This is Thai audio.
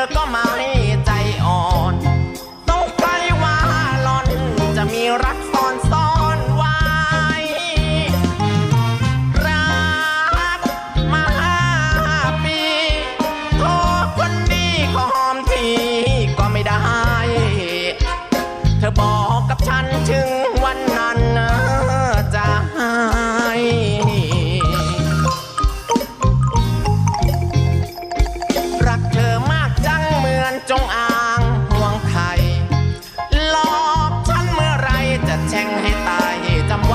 อก็มาเล่ใจอ่อนต้องใครว่าหลอน จะมีรักซ่อนซ่อนไว้ รักมาห้าปีโทรคนดีขอหอมทีก็ไม่ได้ เธอบอก